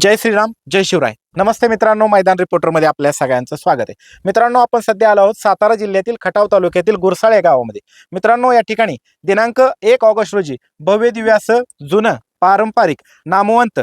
जय श्रीराम जय शिवराय. नमस्ते मित्रांनो मैदान रिपोर्टरमध्ये आपल्या सगळ्यांचं स्वागत आहे. मित्रांनो आपण सध्या आलो आहोत सातारा जिल्ह्यातील खटाव तालुक्यातील गुरसाळ या गावामध्ये. मित्रांनो या ठिकाणी दिनांक एक ऑगस्ट रोजी भव्य दिव्यास जुनं पारंपरिक नामवंत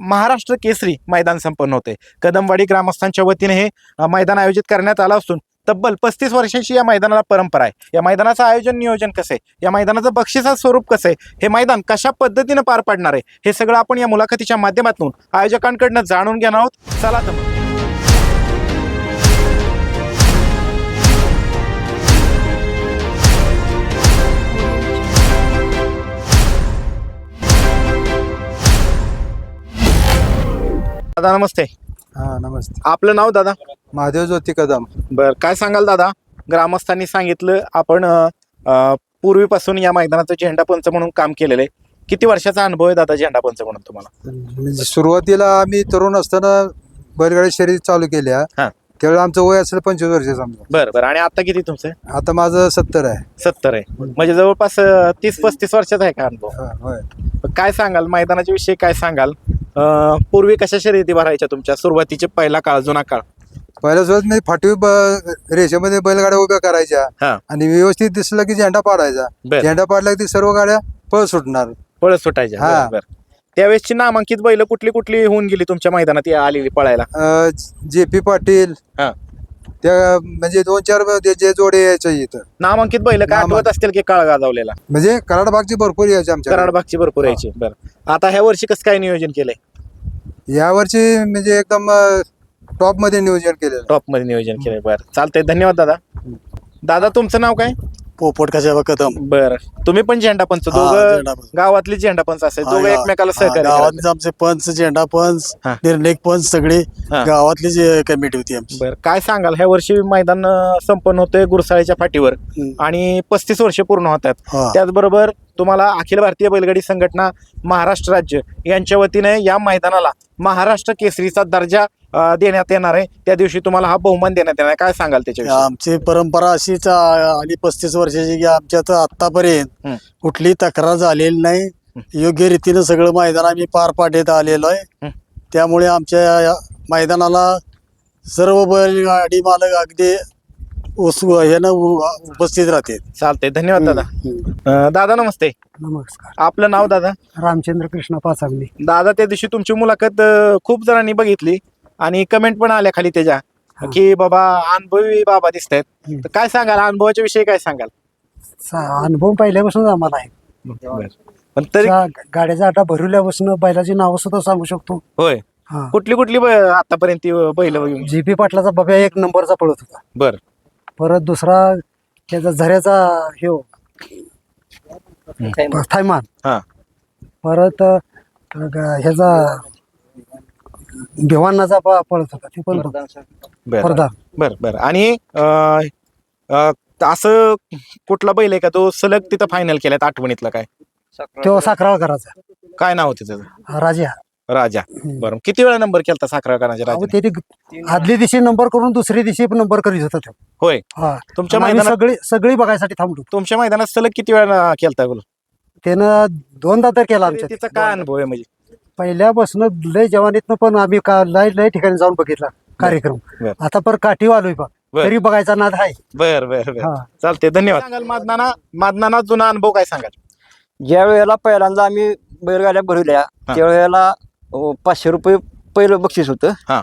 महाराष्ट्र केसरी मैदान संपन्न होते. कदमवाडी ग्रामस्थांच्या वतीने हे मैदान आयोजित करण्यात आलं असून तब्बल पस्तीस वर्षांची या मैदानाला परंपरा आहे. या मैदानाचं आयोजन नियोजन कसं आहे? या मैदानाचं बक्षिसाचं स्वरूप कसं आहे? हे मैदान कशा पद्धतीनं पार पाडणार आहे? हे सगळं आपण या मुलाखतीच्या माध्यमातून आयोजकांकडनं जाणून घेणार आहोत. चला तर मग. दादा नमस्ते. हा नमस्ते. आपलं नाव दादा? महादेव ज्योती कदम. बर काय सांगाल दादा? ग्रामस्थांनी सांगितलं आपण अ, अ, पूर्वीपासून या मैदानाचं झेंडा पंच म्हणून काम केलेलं आहे. किती वर्षाचा अनुभव आहे दादा झेंडा पंच म्हणून तुम्हाला? म्हणजे सुरुवातीला आम्ही तरुण असताना बैलगाडी शर्यत चालू केल्या. हा. आमचं वय असेल पंचवीस वर्ष समजा. बरं बरं. आणि आता किती तुमचं? आता माझं सत्तर आहे. सत्तर आहे. म्हणजे जवळपास तीस पस्तीस वर्षाचा आहे का अनुभव? हा, होय. काय सांगाल? मैदानाच्या विषयी काय सांगाल? अ, पूर्वी कशा शर्यती भरायच्या तुमच्या? सुरुवातीचे पहिला काळ जुना काळ. पहिल्या सुरुवात मी फाटवी ब- रेषेमध्ये बैलगाड्या उभ्या करायच्या. आणि व्यवस्थित दिसलं की झेंडा पाडायचा. बर. झेंडा पाडला की ती सर्व गाड्या पळ सुटणार. पळत सुटायच्या. हा. बरं, बरं. त्यावेळेसची नामांकित बैल कुठली कुठली होऊन गेली तुमच्या मैदानात या आलेली पळायला? जे पी पाटील हा. त्या म्हणजे दोन चार जे जोडे यायच्या इथं. नामांकित बैल काय. आठवत असतील की काळ गाजवलेला? म्हणजे कराडबागची भरपूर यायची आमच्या कराडबागची भरपूर यायची. बरं. आता ह्या वर्षी कसं काय नियोजन केलंय? यावर्षी म्हणजे एकदम टॉपमध्ये नियोजन केलेलं. टॉपमध्ये नियोजन केलंय. बरं. चालतंय. धन्यवाद दादा. दादा तुमचं नाव काय? पोपट कशा कदम बरं तुम्ही पण झेंडा पंच हा, दोघं झेंडा पंच. गावातली झेंडा पंच असेल दोघं हा, एकमेकाला हा, सहकार्य. गावातले आमचे पंच झेंडा पंच हा. निर्णय पंच सगळे हा. गावातली जे कमिटी होती आमची बरं काय सांगाल ह्या वर्षी मैदान अं, संपन्न होतंय गुरसाळ्याच्या फाटीवर हम्म. आणि पस्तीस वर्ष पूर्ण होत आहेत हा. त्याचबरोबर तुम्हाला अखिल भारतीय बैलगाडी संघटना महाराष्ट्र राज्य यांच्या वतीने या मैदानाला महाराष्ट्र केसरीचा दर्जा देण्यात येणार आहे. त्या दिवशी तुम्हाला हा बहुमान देण्यात येणार आहे. काय सांगाल त्याच्याविषयी? आमची परंपरा अशीच आ- आणि पस्तीस वर्षाची की आमच्यात आतापर्यंत. कुठली तक्रार झालेली नाही. योग्य रीतीनं सगळं मैदान आम्ही पार पाडत आलेलो आहे. त्यामुळे आमच्या मैदानाला सर्व बैलगाडी मालक अगदी ह्यानं उ- उपस्थित राहते. चालतंय. धन्यवाद दादा. अं, दादा नमस्ते. नमस्कार. आपलं नाव दादा? रामचंद्र कृष्ण पाचागली दादा त्या दिवशी तुमची मुलाखत अं, खूप जणांनी बघितली आणि कमेंट पण आल्या खाली त्याच्या हा. की बाबा अनुभवी बाबा दिसत आहेत हम्म. काय सांगाल? अनुभवाच्या विषयी काय सांगाल? सा- अनुभव पहिल्यापासून आम्हाला आहे. पण तरी त्या गाड्याचा आटा भरवल्यापासून बैलाची नावं सुद्धा सांगू शकतो. होय. हा. कुठली कुठली ब- आतापर्यंत ती बैल जी पी पाटलाचा बब्या एक नंबरचा पळत होता. बर. परत दुसरा त्याचा झऱ्याचा थायमान हा. परत अ, ग- ह्याचा भिवानाचा प- पळत होता ते पण बर. प्रधान बर बर. आणि अं, अं, असं कुठला बैल आहे का? तो सलग तिथं फायनल केल्यात आठवणीतला काय? तो साखराळ करायचा काय नाव होतं त्याचं? राजा राजा. बरं किती वेळा नंबर केलता साखरकरांच्या अहो, राजा ते ते आदल्या दिवशी नंबर करून दुसऱ्या दिवशी नंबर करीत होता तो. होय. हा. तुमच्या आणि आम्ही मैदानात सगळी सगळी बघायसाठी थांबलो. तुमच्या मैदानात सलग किती वेळा केलता बोल त्यानं दोनदा तर केला आमच्या तिचा काय अनुभव आहे म्हणजे? पहिल्यापासून लय जवानीतनं पण आम्ही का लय लय ठिकाणी जाऊन बघितला कार्यक्रम. बर. आता पर काठी आलोय बघ बर. तरी बघायचा नाद आहे. बर बर बर. हा. चालते धन्यवाद. सांगाल मादनाना मादनाना जुना अनुभव काय सांगाल? ज्या वेळेला पहिल्यांदा आम्ही बैलगाड्या भरवल्या हा. त्यावेळेला पाचशे रुपये पहिलं बक्षीस होतं. हा.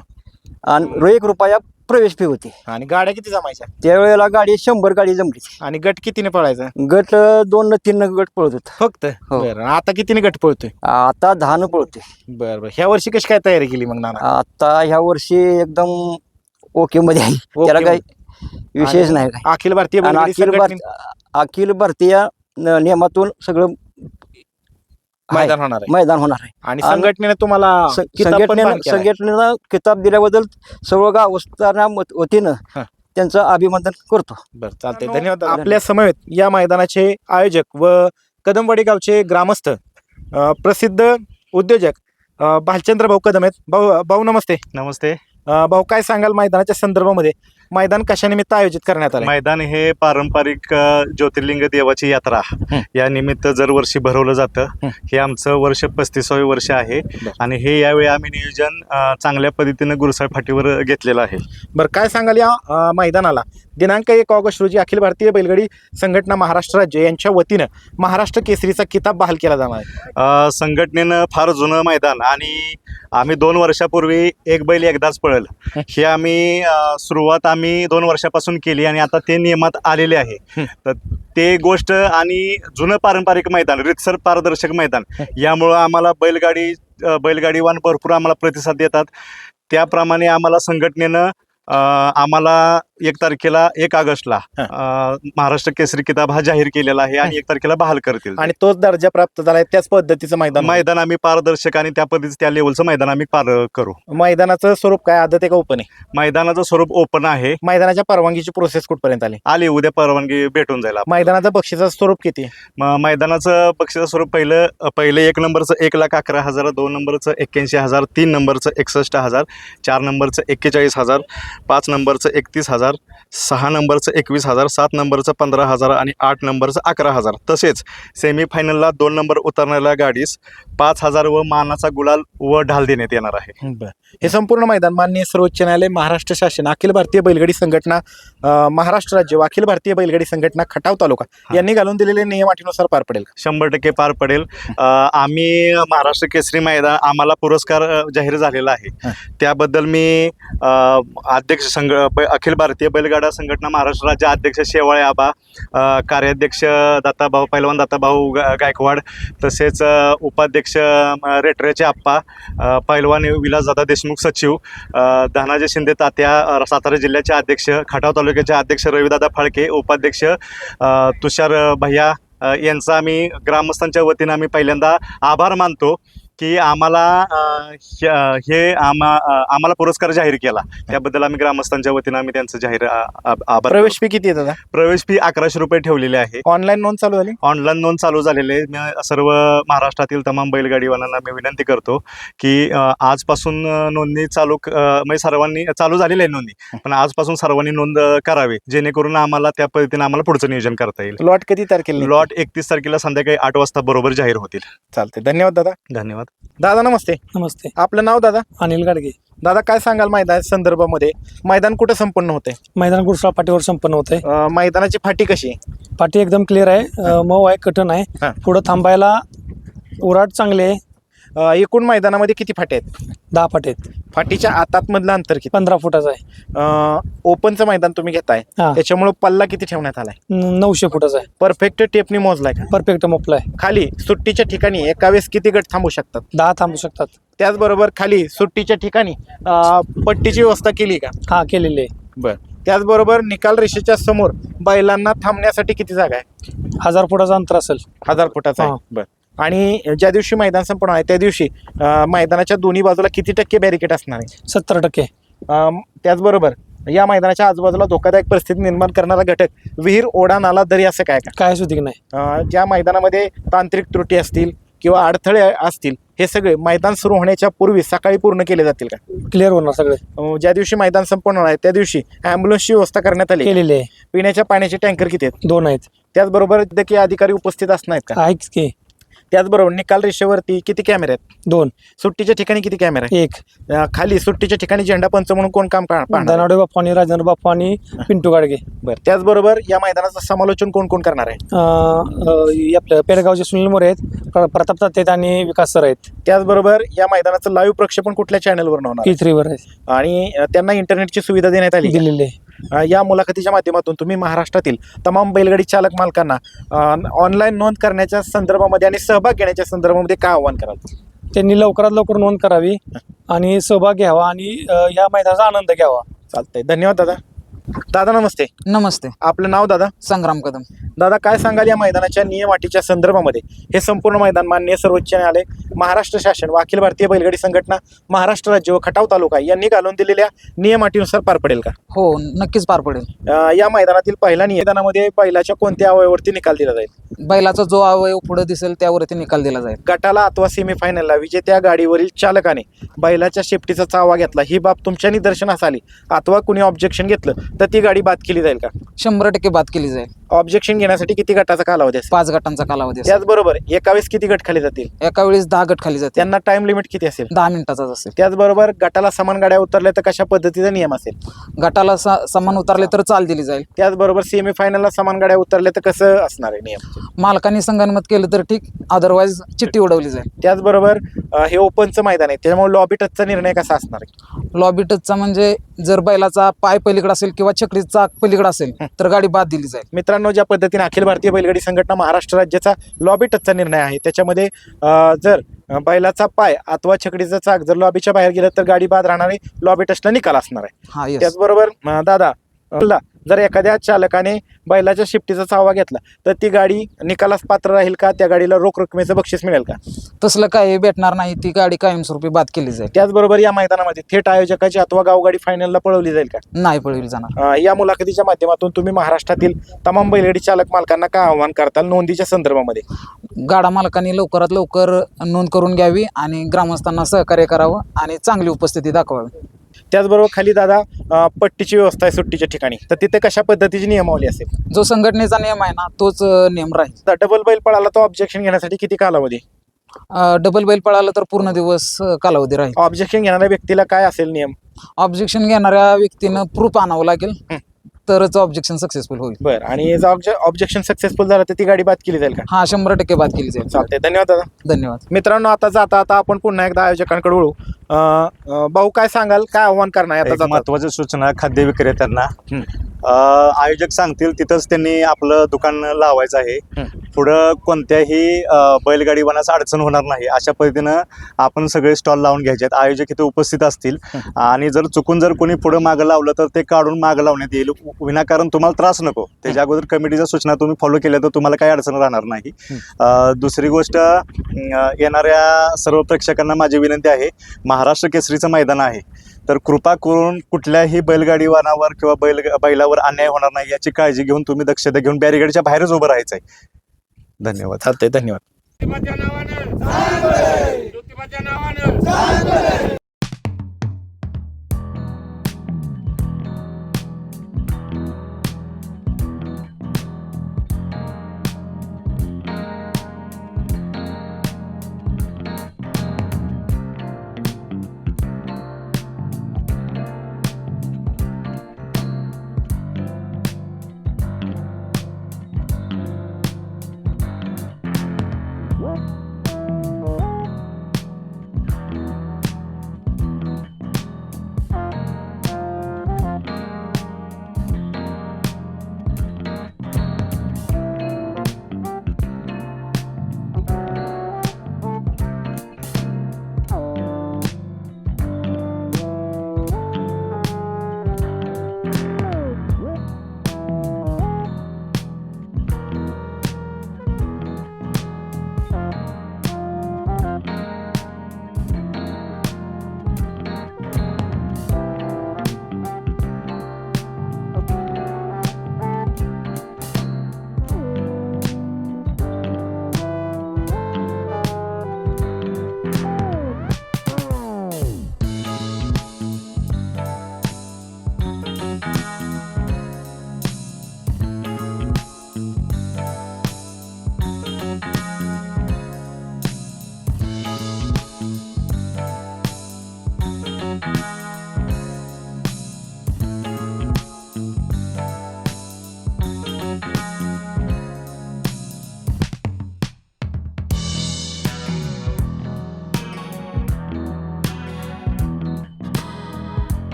आणि एक रुपया प्रवेश फी होती. आणि गाड्या किती जमायच्या? त्यावेळेला गाडी शंभर गाडी जमली. आणि गट कितीने पळायचा? गट दोन न तीन न गट पळत होत. फक्त? हो. बर. आता कितीने गट पळतोय? आता दहा न पळते बर बर. ह्या वर्षी कशी काय तयारी केली मग नाना? आता ह्या वर्षी एकदम ओके मध्ये आहे. त्याला काही विशेष नाही अखिल भारतीय अखिल भारतीय अखिल भारतीय न- नियमातून सगळं. मैदान होणार आहे. मैदान होणार आहे. आणि आणि संघटनेने तुम्हाला स- किताब पण संघटनेनं पान केलाय. संघटनेनं किताब दिल्याबद्दल सर्व गावस्तांना मत- वतीनं हा. त्यांचं अभिनंदन करतो. बरं चालते धन्यवाद. आपल्या समवेत या मैदानाचे आयोजक व कदमवाडी गावचे ग्रामस्थ अ, प्रसिद्ध उद्योजक अ, भालचंद्र भाऊ कदम आहेत. भाऊ भाऊ नमस्ते. नमस्ते. अ, भाऊ काय सांगाल मैदानाच्या संदर्भामध्ये? मैदान कशानिमित्त आयोजित करण्यात आलं मैदान हे पारंपरिक अ, ज्योतिर्लिंग देवाची यात्रा. या निमित्त दरवर्षी भरवलं जातं हं. आमचं वर्ष पस्तीसावे वर्ष आहे. बरं. आणि हे यावेळी आम्ही नियोजन अ, चांगल्या पद्धतीनं गुरुसाळ फाटीवर घेतलेलं आहे. बरं काय सांगाल या अं, मैदानाला? दिनांक एक ऑगस्ट रोजी अखिल भारतीय बैलगाडी संघटना महाराष्ट्र राज्य यांच्या वतीनं महाराष्ट्र केसरीचा किताब बहाल केला जाणार आहे. अ, संघटनेनं फार जुनं मैदान आणि आम्ही दोन वर्षापूर्वी एक बैल एकदाच पळल. हे आम्ही अ, सुरुवात आम्ही दोन वर्षापासून केली आणि आता ते नियमात आलेले आहे. तर ते गोष्ट आणि जुनं पारंपरिक मैदान रितसर पारदर्शक मैदान यामुळं आम्हाला बैलगाडी बैलगाडीवान भरपूर आम्हाला प्रतिसाद देतात. त्याप्रमाणे आम्हाला संघटनेनं आम्हाला एक तारखेला एक ऑगस्टला महाराष्ट्र केसरी किताब हा जाहीर केलेला आहे आणि एक तारखेला बहाल करतील आणि तोच दर्जा प्राप्त झालाय त्याच पद्धतीचं मैदान. मैदान आम्ही पारदर्शक आणि त्या पद्धतीचं त्या लेवलचं मैदान आम्ही पार करू. मैदानाचं स्वरूप काय? आदत आहे का ओपन आहे? मैदानाचं स्वरूप ओपन आहे. मैदानाच्या परवानगीची प्रोसेस कुठपर्यंत आली? आली उद्या परवानगी भेटून जाईल. मैदानाचं बक्षीचं स्वरूप किती मैदानाचं बक्षीचं स्वरूप पहिलं पहिलं एक नंबरचं एक लाख अकरा हजार दोन नंबरचं एक्क्याऐंशी हजार तीन नंबरचं एकसष्ट हजार चार नंबरचं एक्केचाळीस हजार पाच नंबरचं एकतीस हजार सहा नंबरचं एकवीस हजार सात नंबरचं पंधरा हजार आणि आठ नंबरचं अकरा हजार तसेच सेमीफायनलला दोन नंबर उतरणाऱ्या गाडीस पाच हजार व मानाचा गुलाल व ढाल देण्यात येणार आहे. हे संपूर्ण मैदान माननीय सर्वोच्च न्यायालय महाराष्ट्र शासन अखिल भारतीय बैलगाडी संघटना अं, महाराष्ट्र राज्य व अखिल भारतीय बैलगाडी संघटना खटाव तालुका. यांनी घालून दिलेले नियम अटीनुसार पार पडेल का? शंभर टक्के पार पडेल अ, आम्ही महाराष्ट्र केसरी मैदान आम्हाला पुरस्कार अ, जाहीर झालेला आहे हा. त्याबद्दल मी अ, अध्यक्ष संघ अखिल भारतीय बैलगाडा संघटना महाराष्ट्र राज्य अध्यक्ष शेवाळे आबा कार्याध्यक्ष दत्ताभाऊ पैलवान दत्ताभाऊ गा- गायकवाड तसेच उपाध्यक्ष रेटरेचे आप्पा पैलवान पैलवान विलासदादा देशमुख सचिव धनाजय धनाजी शिंदे तात्या सातारा जिल्ह्याचे अध्यक्ष खटाव तालुक्याचे अध्यक्ष रविदादा फाळके उपाध्यक्ष तुषार भैया यांचा आम्ही ग्रामस्थांच्या वतीनं आम्ही पहिल्यांदा आभार मानतो. की आम्हाला अ, ह्य- हे आम्हा अ, आम्हाला पुरस्कार जाहीर केला. त्याबद्दल आम्ही ग्रामस्थांच्या वतीनं आम्ही त्यांचं जाहीर आ- आ- आभार प्रवेश फी किती आहे दादा? प्रवेश फी अकराशे रुपये ठेवलेली आहे. ऑनलाईन नोंद चालू झाली? ऑनलाईन नोंद चालू झालेली आहे. मी सर्व महाराष्ट्रातील तमाम बैलगाडीवाल्यांना मी विनंती करतो की अ, आजपासून अ, नोंदणी चालू क- अ, म्हणजे सर्वांनी चालू झालेली आहे नोंदणी पण आजपासून सर्वांनी नोंद अ, करावी जेणेकरून आम्हाला त्या पद्धतीने आम्हाला पुढचं नियोजन करता येईल. लॉट किती तारखेला? लॉट एकतीस तारखेला संध्याकाळी आठ वाजता बरोबर जाहीर होतील. चालते धन्यवाद दादा. धन्यवाद. दादा नमस्ते. नमस्ते. आपलं नाव दादा? अनिल गाडगे. दादा काय सांगाल मैदान संदर्भामध्ये? मैदान कुठं संपन्न होते मैदान गुरुसाळ पाटीवर संपन्न होत आहे मैदानाची फाटी कशी आहे? एकदम क्लिअर आहे. अ, मऊ आहे कठण हा. आहे पुढं थांबायला उराट चांगले आहे. अं, एकूण मैदानामध्ये किती फाटे आहेत? दहा पाटी आहेत. फाटीच्या आतातमधलं अंतर किती? पंधरा फुटाचा आहे. अं, ओपनचं मैदान तुम्ही घेताय. हा. त्याच्यामुळे पल्ला किती ठेवण्यात आलाय? न- नऊशे फुटाचा आहे. परफेक्ट टेपनी मोजलाय का? परफेक्ट मोपला आहे खाली सुट्टीच्या ठिकाणी एका वेळेस किती गट थांबू शकतात? दहा थांबू शकतात. त्याचबरोबर खाली सुट्टीच्या ठिकाणी अं, पट्टीची व्यवस्था केली का? हा केलेले आहे. बर. त्याचबरोबर निकाल रेषेच्या समोर बैलांना थांबण्यासाठी किती जागा आहे? हजार फुटाचं अंतर असेल. हजार फुटाचा आहे. हा. बर. आणि ज्या दिवशी मैदान संपूर्ण आहे त्या दिवशी मैदानाच्या दोन्ही बाजूला किती टक्के बॅरिकेड असणार आहे? सत्तर टक्के. त्याचबरोबर या मैदानाच्या आजूबाजूला धोकादायक परिस्थिती निर्माण करणारा घटक विहीर ओढा नाला दरी असं काय का काय सुधी नाही. ज्या मैदानामध्ये तांत्रिक त्रुटी असतील किंवा अडथळे असतील हे सगळे मैदान सुरू होण्याच्या पूर्वी सकाळी पूर्ण केले जातील का? क्लिअर होणार सगळे. ज्या दिवशी मैदान संपूर्ण होणार आहे त्या दिवशी ॲम्ब्युलन्सची व्यवस्था करण्यात आली केलेले आहे. पिण्याच्या पाण्याचे टँकर किती आहेत? दोन आहेत. त्याचबरोबर वैद्यकीय अधिकारी उपस्थित असणार आहेत का? की. त्याचबरोबर निकाल रेषेवरती किती कॅमेरे आहेत? दोन. सुट्टीच्या ठिकाणी किती कॅमेरे एक. आहेत अं, खाली सुट्टीच्या ठिकाणी झेंडा पंच म्हणून कोण काम पा- पाहणार? आहे? बाप्पा आणि राजेंद्र बाप्पा आणि पिंटू गाडगे. बरं त्याचबरोबर या मैदानाचं समालोचन कोण कोण करणार आहे? अं, अं, हे आपलं पेडगावचे सुनील मोरे आहेत प्र- प्रताप ताते आहेत आणि विकास सर आहेत. त्याचबरोबर या मैदानाचं लाईव्ह प्रक्षेपण कुठल्या चॅनलवर होणार आहे? थ्रीवर आहेत आणि अं, त्यांना इंटरनेटची सुविधा देण्यात आली दिलेले आहे. या मुलाखतीच्या माध्यमातून तुम्ही महाराष्ट्रातील तमाम बैलगाडी चालक मालकांना ऑनलाईन नोंद करण्याच्या संदर्भामध्ये आणि सहभाग घेण्याच्या संदर्भामध्ये काय आव्हान कराल? त्यांनी लवकरात लवकर नोंद करावी आणि सहभाग घ्यावा आणि या मैदानाचा आनंद घ्यावा. चालतंय. धन्यवाद दादा. दादा नमस्ते. नमस्ते. आपलं नाव दादा? संग्राम कदम. दादा काय सांगाल या मैदानाच्या नियम अटीच्या संदर्भामध्ये? हे संपूर्ण मैदान मान्य सर्वोच्च न्यायालय महाराष्ट्र शासन व अखिल भारतीय बैलगाडी संघटना महाराष्ट्र राज्य व खटाव तालुका यांनी घालून दिलेल्या नियम अटीनुसार पार पडेल का? हो नक्कीच पार पडेल. अं, या मैदानातील पहिल्या निवेदनामध्ये बैलाच्या कोणत्या अवयवावरती निकाल दिला जाईल? बैलाचा जो अवयव पुढे दिसेल त्यावरती निकाल दिला जाईल. गटाला अथवा सेमीफायनलला विजेत्या गाडीवरील चालकाने बैलाच्या शेपटीचा चावा घेतला ही बाब तुमच्या निदर्शनास आली. अथवा कुणी ऑब्जेक्शन घेतलं तर ती गाडी बाद केली जाईल का? शंभर टक्के बाद केली जाईल. ऑब्जेक्शन घेण्यासाठी किती गटाचा कालावधी असेल? पाच गटांचा कालावधी असेल. त्याचबरोबर एका वेळेस किती गट खाली जातील? एका वेळेस दहा गट खाली जाते त्यांना टाइम लिमिट किती असेल? दहा मिनिटाचाच असेल. त्याचबरोबर गटाला समान गाड्या उतरल्या तर कशा पद्धतीचा नियम असेल? गटाला सा- समान उतरले तर चाल दिली जाईल. त्याचबरोबर सेमी फायनलला समान गाड्या उतरल्या तर कसं असणार आहे नियम? मालकांनी संगनमत केलं तर ठीक अदरवाईज चिठ्ठी उडवली जाईल. त्याचबरोबर अं, हे ओपनचं मैदान आहे त्याच्यामुळे लॉबी टचचा निर्णय कसा असणार आहे? लॉबी टचचा म्हणजे जर बैलाचा पाय पलीकडे असेल किंवा चाक पलीकडे असेल तर गाडी बाद दिली जाईल. मित्रांनो ज्या पद्धतीने अखिल भारतीय बैलगाडी संघटना महाराष्ट्र राज्याचा लॉबी टचचा निर्णय आहे त्याच्यामध्ये जर बैलाचा पाय अथवा छकडीचा चाक जर लॉबीच्या बाहेर गेलं तर गाडी बाद राहणारे लॉबी टचला निकाल असणार आहे. त्याचबरोबर दादा जर एखाद्या चालकाने बैलाच्या शिफ्टीचा चावा घेतला तर ती गाडी निकालास पात्र राहील का? त्या गाडीला रोख रकमेचं बक्षीस मिळेल का? तसलं काही भेटणार नाही. ती गाडी कायमस्वरूपी बाद केली जाईल. त्याचबरोबर या मैदानामध्ये थेट आयोजकाची अथवा गावगाडी फायनलला पळवली जाईल का? नाही पळवली जाणार. अं, या मुलाखतीच्या माध्यमातून तुम्ही महाराष्ट्रातील तमाम बैलगाडी चालक मालकांना काय आव्हान करताल नोंदीच्या संदर्भामध्ये? गाडा मालकांनी लवकरात लवकर नोंद करून घ्यावी आणि ग्रामस्थांना सहकार्य करावं आणि चांगली उपस्थिती दाखवावी. त्याचबरोबर खाली दादा पट्टीची व्यवस्था आहे सुट्टीच्या ठिकाणी. तर तिथे कशा पद्धतीची नियमावली असेल? जो संघटनेचा नियम आहे ना तोच नियम राहील. तर डबल बैल पळाला तो ऑब्जेक्शन घेण्यासाठी किती कालावधी? डबल बैल पळाला तर पूर्ण दिवस कालावधी राहील. ऑब्जेक्शन घेणाऱ्या व्यक्तीला काय असेल नियम? ऑब्जेक्शन घेणाऱ्या व्यक्तीनं प्रूफ आणावं लागेल. तरच ऑब्जेक्शन सक्सेसफुल होईल. बरं आणि जर ऑब्जेक्शन सक्सेसफुल झालं तर ती गाडी बाद केली जाईल का? हा शंभर टक्के बाद केली जाईल. चालते धन्यवाद दादा. धन्यवाद. मित्रांनो आता जाता आता आपण पुन्हा एकदा आयोजकांकडे वळू. अं, अं, भाऊ काय सांगाल? काय आव्हान करणार आहे आता जाता? महत्वाची सूचना खाद्य विक्रेत्यांना. हं. अं, आयोजक सांगतील तिथंच त्यांनी आपलं दुकान लावायचं आहे. पुढं कोणत्याही अं, बैलगाडी बनास अडचण होणार नाही. अशा पद्धतीनं आपण सगळे स्टॉल लावून घ्यायचे आहेत आयोजक इथे उपस्थित असतील. आणि जर चुकून जर कोणी पुढं मागं लावलं तर ते काढून मागं लावण्यात येईल. विनाकारण तुम्हाला त्रास नको. त्याच्या अगोदर कमिटीच्या सूचना तुम्ही फॉलो केल्या तर तुम्हाला काही अडचण राहणार नाही. अं, दुसरी गोष्ट अं, येणाऱ्या सर्व प्रेक्षकांना माझी विनंती आहे महाराष्ट्र केसरीचं मैदान आहे. तर कृपा करून कुठल्याही बैलगाडी वाहनावर किंवा बैल बैलावर अन्याय होणार नाही याची काळजी घेऊन तुम्ही दक्षता घेऊन बॅरिगेडच्या बाहेरच उभं राहायचं आहे धन्यवाद चालतंय धन्यवाद. ज्योतिबाच्या नावानं. ज्योतिबाच्या नावानं.